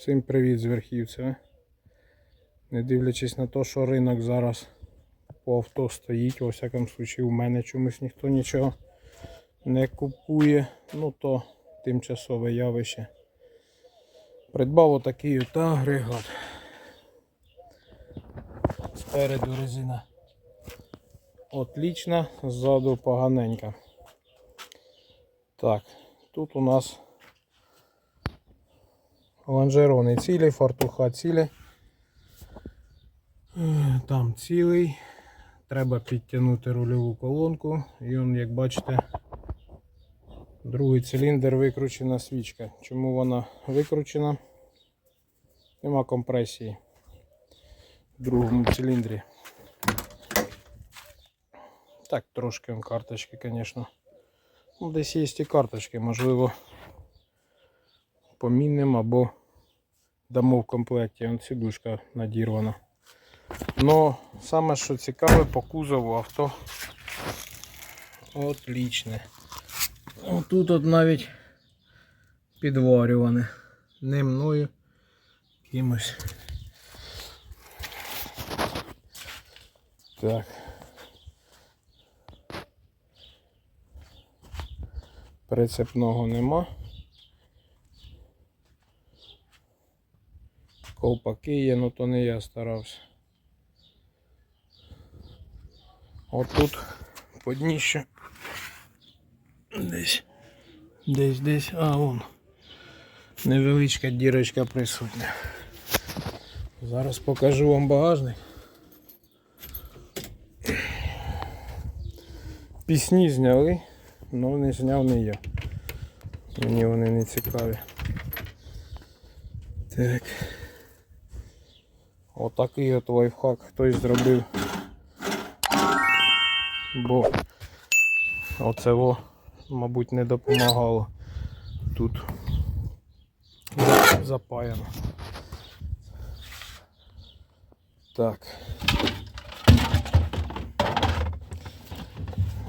Всім привіт з верхівця. Не дивлячись на те, що ринок зараз по авто стоїть, у всякому случаю у мене чомусь ніхто нічого не купує, ну то тимчасове явище. Придбав отакий от агрегат. Спереду резина отлічна, ззаду поганенька. Так, тут у нас лонжерони цілі, фартуха цілі. Там цілий. Треба підтягнути рульову колонку. І он, як бачите, другий циліндр викручена свічка. Чому вона викручена? Нема компресії в другому циліндрі. Так, трошки он карточки, звісно. Ну, десь є і карточки, можливо, помінним або дамо в комплекті. Вон сідушка надірвана. Но саме що цікаве по кузову авто отлічне. Тут от навіть підварюване. Не мною кимось. Так. Прицепного нема. Ковпаки є, ну то не я старався. Отут по дніщу. Десь. Десь десь. А вон. Невеличка дірочка присутня. Зараз покажу вам багажник. Пісні зняли, але не зняв не я. Мені вони не цікаві. Так. Отакий от лайфхак хтось зробив. Бо оце во, мабуть, не допомагало. Тут запаяно. Так.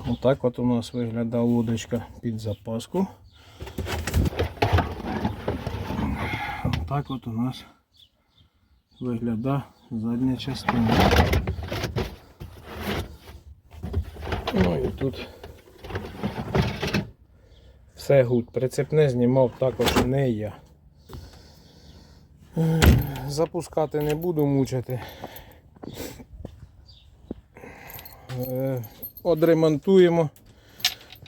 Отак от у нас виглядає лодочка під запаску. Отак от у нас виглядає задня частина. Ну і тут все гуд. Прицепне знімав також не я. Запускати не буду мучити. Е, Одремонтуємо.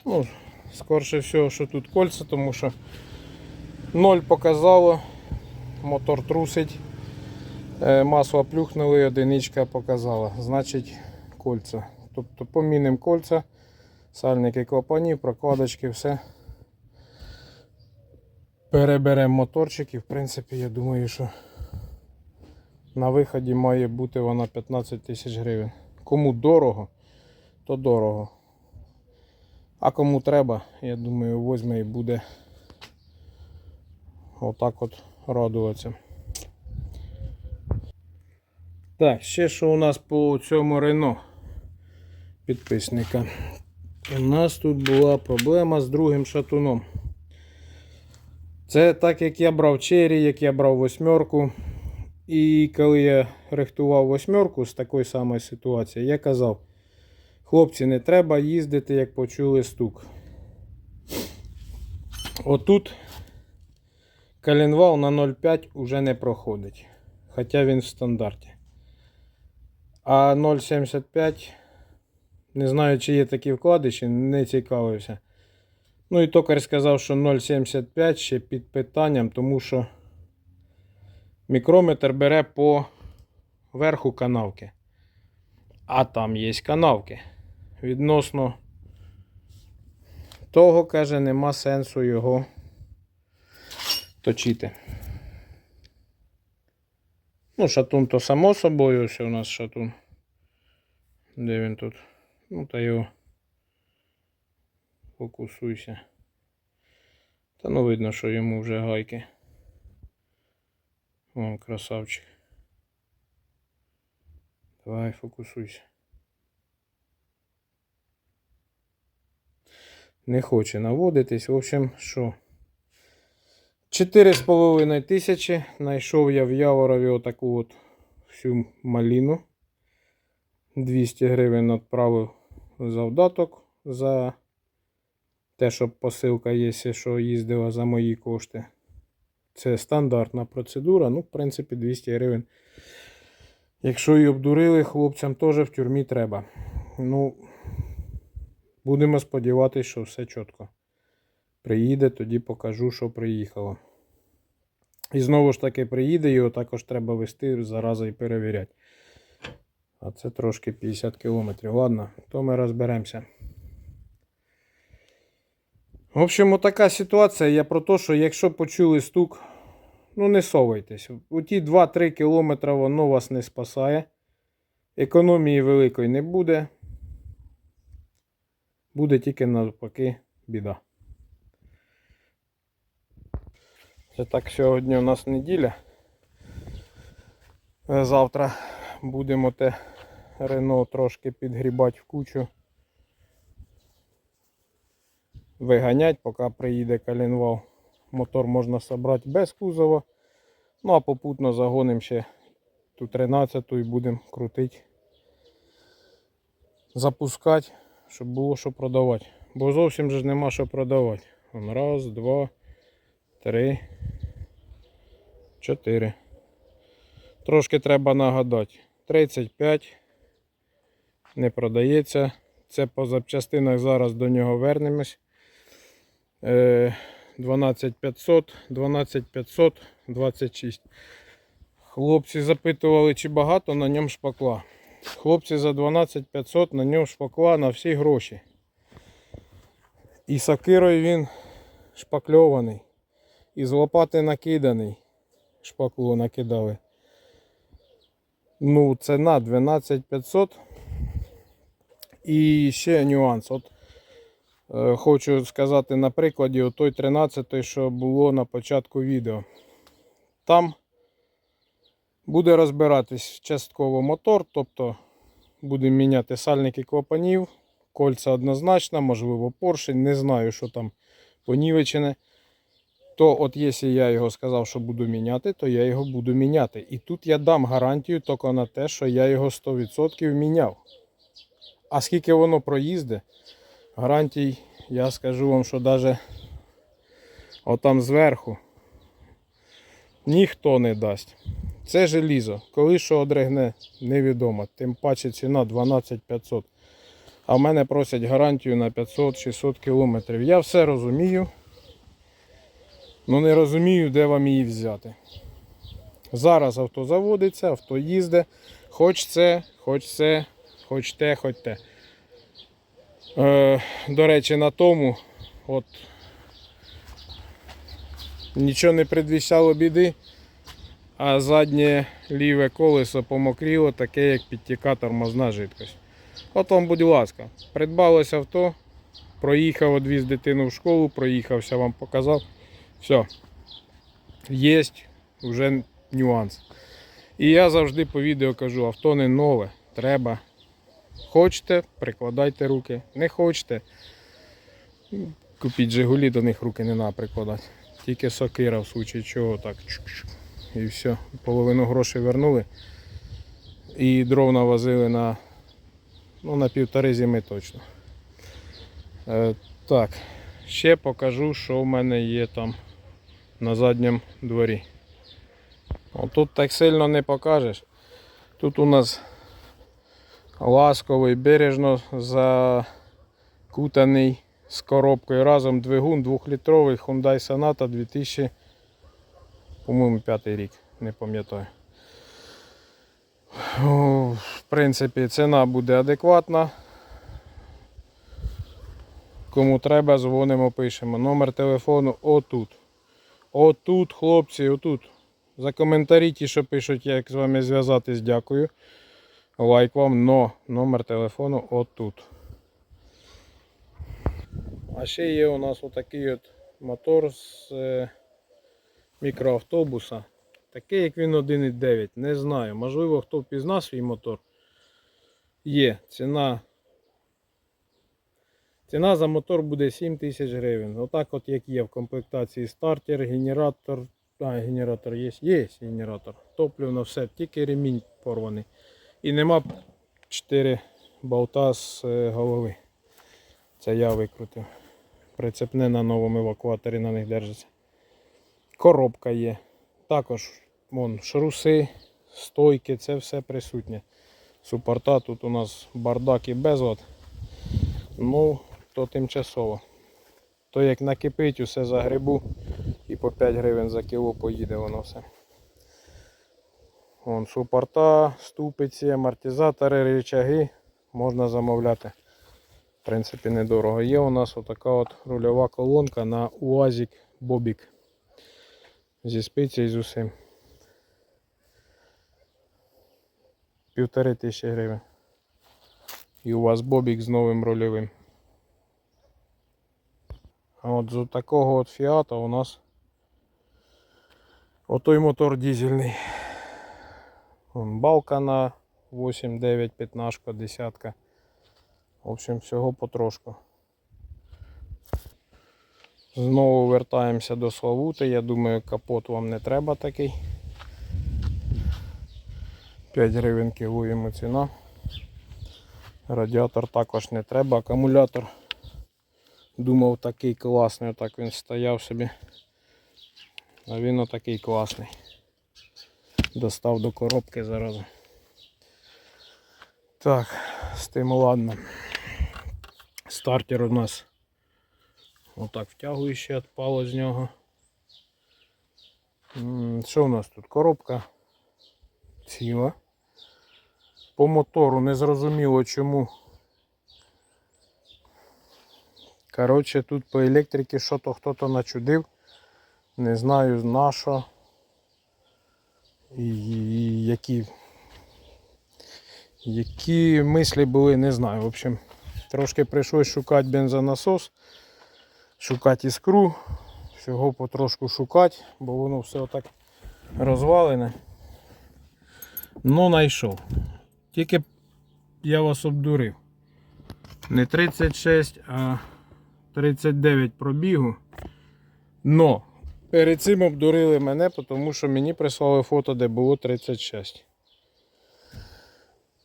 Ну, скорше всього, що тут кольця, тому що 0 показало, мотор трусить, масло плюхнули, одиничка показала. Значить кольця. Тобто помінимо кольця, сальники клапанів, прокладочки, все. Переберемо моторчик і в принципі я думаю, що на виході має бути вона 15 тисяч гривень. Кому дорого, то дорого. А кому треба, я думаю, возьме і буде отак от радуватися. Так, ще що у нас по цьому Рено підписника. У нас тут була проблема з другим шатуном. Це так як я брав Черрі, як я брав восьмерку. І коли я рихтував восьмерку з такої самої ситуації, я казав, хлопці, не треба їздити, як почули стук. Отут коленвал на 0,5 уже не проходить. Хоча він в стандарті. А 0,75 не знаю, чи є такі вкладиші, не цікавився. Ну і токар сказав, що 0,75 ще під питанням, тому що мікрометр бере по верху канавки. А там є канавки. Відносно того, каже, нема сенсу його точити. Ну, шатун то само собою, ось у нас шатун. Де він тут? Ну, та його фокусуйся. Та ну видно, що йому вже гайки. Вон красавчик. Давай фокусуйся. Не хоче наводитись. В общем, що? 4,5 тисячі. Знайшов я в Яворові отаку от всю маліну. 200 гривень відправив завдаток за те, щоб посилка є, що їздила за мої кошти. Це стандартна процедура. Ну, в принципі, 200 гривень. Якщо її обдурили, хлопцям теж в тюрмі треба. Ну, будемо сподіватися, що все чітко. Приїде, тоді покажу, що приїхало. І знову ж таки приїде, його також треба вести зараза і перевіряти. А це трошки 50 кілометрів. Ладно, то ми розберемося. В общем, така ситуація. Я про те, що якщо почули стук, ну не совайтесь. У ті 2-3 кілометри воно вас не спасає. Економії великої не буде. Буде тільки навпаки біда. Це так сьогодні у нас неділя. Завтра будемо те Рено трошки підгрібати в кучу. Виганять, поки приїде коленвал. Мотор можна зібрати без кузова. Ну а попутно загонимо ще ту 13 і будемо крутити. Запускати, щоб було що продавати. Бо зовсім ж нема що продавати. Раз, два, три, чотири. Трошки треба нагадати. 35 не продається. Це по запчастинах зараз до нього вернемось. Е, 12500, 12500, 26. Хлопці запитували, чи багато на ньому шпакла. Хлопці за 12500 на ньому шпакла на всі гроші. І сокирою він шпакльований. І з лопати накиданий. Шпакло накидали. Ну, ціна 12500. І ще нюанс. От е, хочу сказати на прикладі от той 13, що було на початку відео. Там буде розбиратись частково мотор, тобто будемо міняти сальники клапанів, кольця однозначно, можливо, поршень, не знаю, що там понівечене. То от якщо я його сказав, що буду міняти, то я його буду міняти. І тут я дам гарантію тільки на те, що я його 100% міняв. А скільки воно проїзде, гарантій, я скажу вам, що навіть отам зверху ніхто не дасть. Це желізо. Коли що одригне, невідомо. Тим паче ціна 12500. А в мене просять гарантію на 500-600 кілометрів. Я все розумію. Ну не розумію, де вам її взяти. Зараз авто заводиться, авто їздить. Хоч це, хоч це, хоч те, хоч те. Е, до речі, на тому от нічого не предвіщало біди, а заднє ліве колесо помокріло, таке, як підтіка тормозна жидкость. От вам, будь ласка, придбалось авто, проїхав, одвіз дитину в школу, проїхався, вам показав. Все. Є вже нюанс. І я завжди по відео кажу, авто не нове, треба. Хочете, прикладайте руки. Не хочете. Купіть Жигулі, до них руки не треба прикладати. Тільки сокира в случаї чого так. І все. Половину грошей вернули. І дров навозили на, ну, на півтори зими точно. Е, так, ще покажу, що в мене є там на задньому дворі. Тут так сильно не покажеш. Тут у нас ласковий, бережно закутаний з коробкою разом двигун 2-літровий Hyundai Sonata 2000, по-моєму, 5 рік, не пам'ятаю. В принципі, ціна буде адекватна. Кому треба, дзвонимо, пишемо. Номер телефону отут. Отут, хлопці, отут. За коментарі ті, що пишуть, як з вами зв'язатись, дякую. Лайк вам, но номер телефону отут. А ще є у нас отакий от мотор з е, мікроавтобуса. Такий, як він 1.9. Не знаю. Можливо, хто впізнав свій мотор. Є ціна. Ціна за мотор буде 7 тисяч гривень. Отак от як є в комплектації стартер, генератор. А, генератор є. Є генератор. Топливно, все, тільки ремінь порваний. І нема 4 болта з е, голови. Це я викрутив. Прицепне на новому евакуаторі на них держиться. Коробка є. Також вон, шруси, стойки, це все присутнє. Супорта тут у нас бардак і безлад. Ну, то тимчасово. То як накипить, усе за грибу і по 5 гривень за кіло поїде воно все. Вон супорта, ступиці, амортизатори, рычаги можна замовляти. В принципі, недорого. Є у нас отака от рульова колонка на УАЗик Бобік. Зі спиці і з усім. Півтори тисячі гривень. І у вас Бобік з новим рульовим. А от з такого от фіата у нас отой мотор дизельний. Балка на 8, 9, 15, десятка. В общем, всього потрошку. Знову вертаємося до Славути. Я думаю, капот вам не треба такий. 5 гривень кілуємо ціна. Радіатор також не треба. Акумулятор. Думав такий класний, отак він стояв собі. А він отакий класний. Достав до коробки зараз. Так, з тим ладно. Стартер у нас отак втягуючи відпало з нього. Що у нас тут? Коробка ціла. По мотору не зрозуміло чому. Коротше, тут по електриці що-то хто-то начудив. Не знаю на що. І, які, які мислі були, не знаю. В общем, трошки прийшлось шукати бензонасос, шукати іскру, всього потрошку шукати, бо воно все отак розвалене. Ну, знайшов. Тільки я вас обдурив. Не 36, а 39 пробігу. Но перед цим обдурили мене, тому що мені прислали фото, де було 36.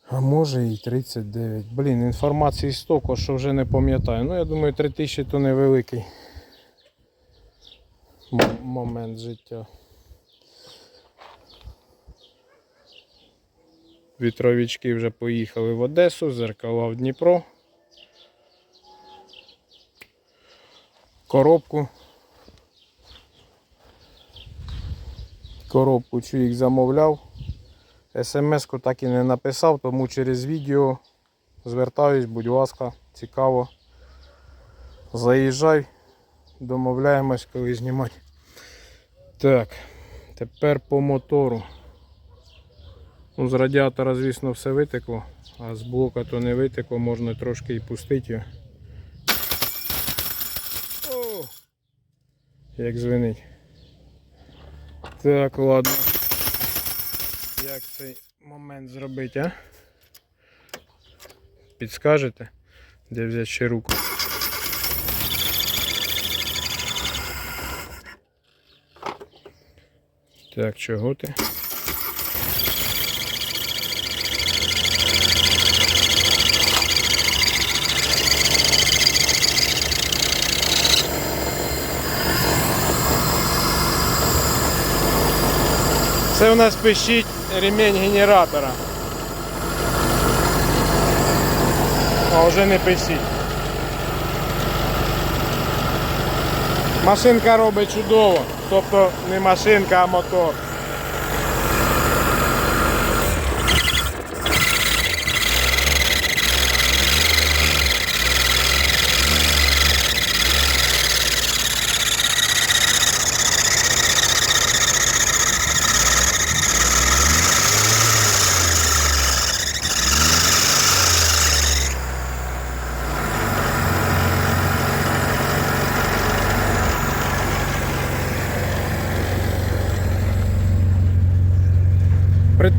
А може і 39. Блін, інформації столько, що вже не пам'ятаю. Ну, я думаю, 3000 то невеликий момент життя. Вітровички вже поїхали в Одесу, зеркала в Дніпро. Коробку. Коробку чоловік замовляв. СМС-ку так і не написав, тому через відео звертаюсь, будь ласка, цікаво. Заїжджай, домовляємось, коли знімати. Так, тепер по мотору. Ну, з радіатора, звісно, все витекло, а з блока то не витекло, можна трошки і пустити. Як звенить. Так, ладно. Як цей момент зробити, а? Підскажете? Де взяти ще руку? Так, чого ти? Це у нас пищить ремень генератора. А вже не пищить. Машинка робить чудово. Тобто не машинка, а мотор.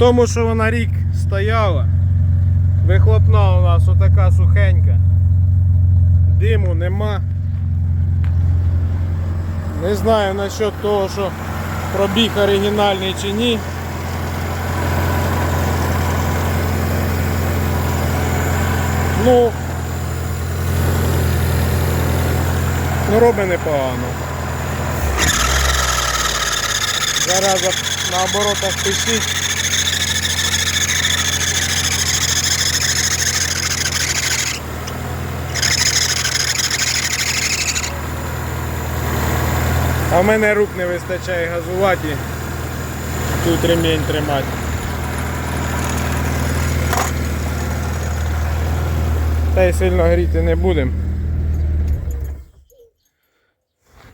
Тому, що вона рік стояла, вихлопна у нас отака сухенька. диму нема. Не знаю насчет того, що пробіг оригінальний чи ні. Ну, ну робить непогано. Зараз на оборотах пишіть. А в мене рук не вистачає газувати. Тут ремінь тримати. Та й сильно гріти не будемо.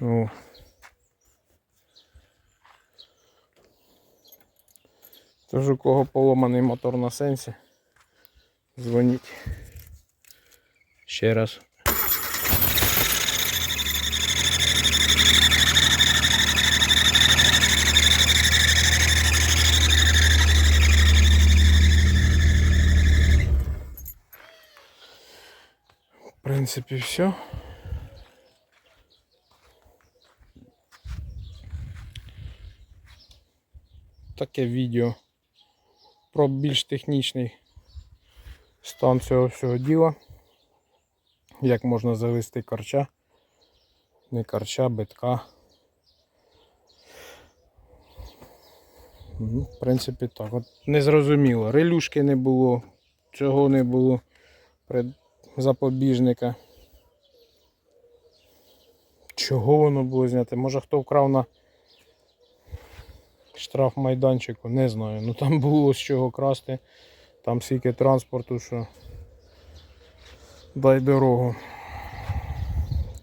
О. Тож у кого поломаний мотор на сенсі, дзвоніть. Ще раз. Принципі, все. Таке відео про більш технічний стан цього всього діла. Як можна завести карча, не карча, битка. Ну, в принципі, так. От незрозуміло. Релюшки не було, чого не було запобіжника. Чого воно було зняти? Може хто вкрав на штраф майданчику, не знаю. Ну там було з чого красти. Там стільки транспорту, що дай дорогу.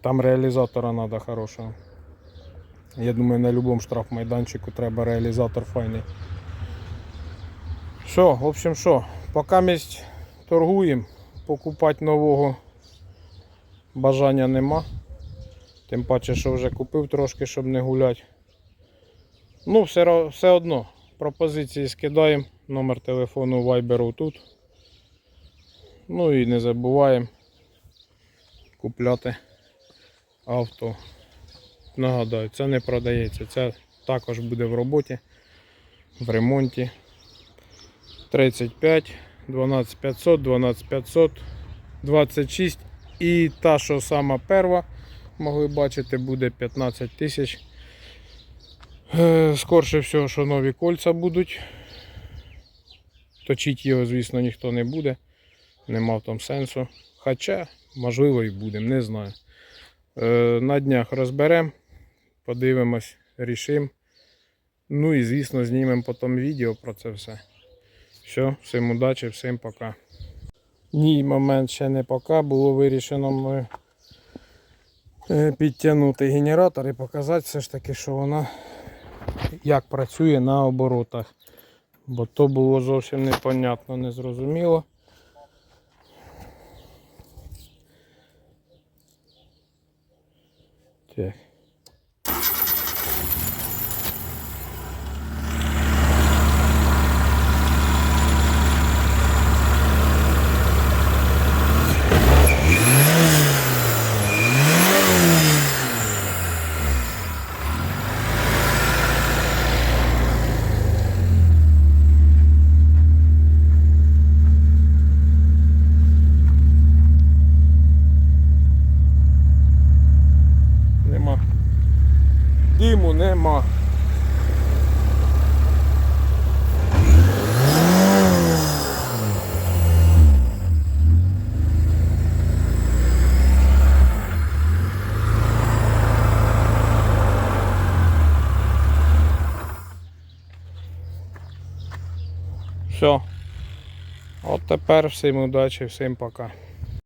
Там реалізатора треба хорошого. Я думаю, на будь-якому штраф майданчику треба реалізатор файний. Все, в общем що, поки місць торгуємо, покупати нового бажання нема. Тим паче, що вже купив трошки, щоб не гуляти. Ну, все, все одно. Пропозиції скидаємо. Номер телефону Viber тут. Ну і не забуваємо купляти авто. Нагадаю, це не продається, це також буде в роботі, в ремонті. 35, 12500, 12500, 26 і та, що сама перва, могли бачити, буде 15 тисяч. Е, Скорше всього, що нові кольця будуть. Точити його, звісно, ніхто не буде. Нема в тому сенсу. Хоча, можливо, і будемо, не знаю. Е, На днях розберемо, подивимось, рішимо. Ну і звісно, знімемо потім відео про це все. Все, всім удачі, всім пока. Ні, момент ще не пока. Було вирішено мною е, підтягнути генератор і показати все ж таки, що вона як працює на оборотах. Бо то було зовсім непонятно, незрозуміло. Так. Нема. Диму нема. Все. От тепер всім удачі, всім пока.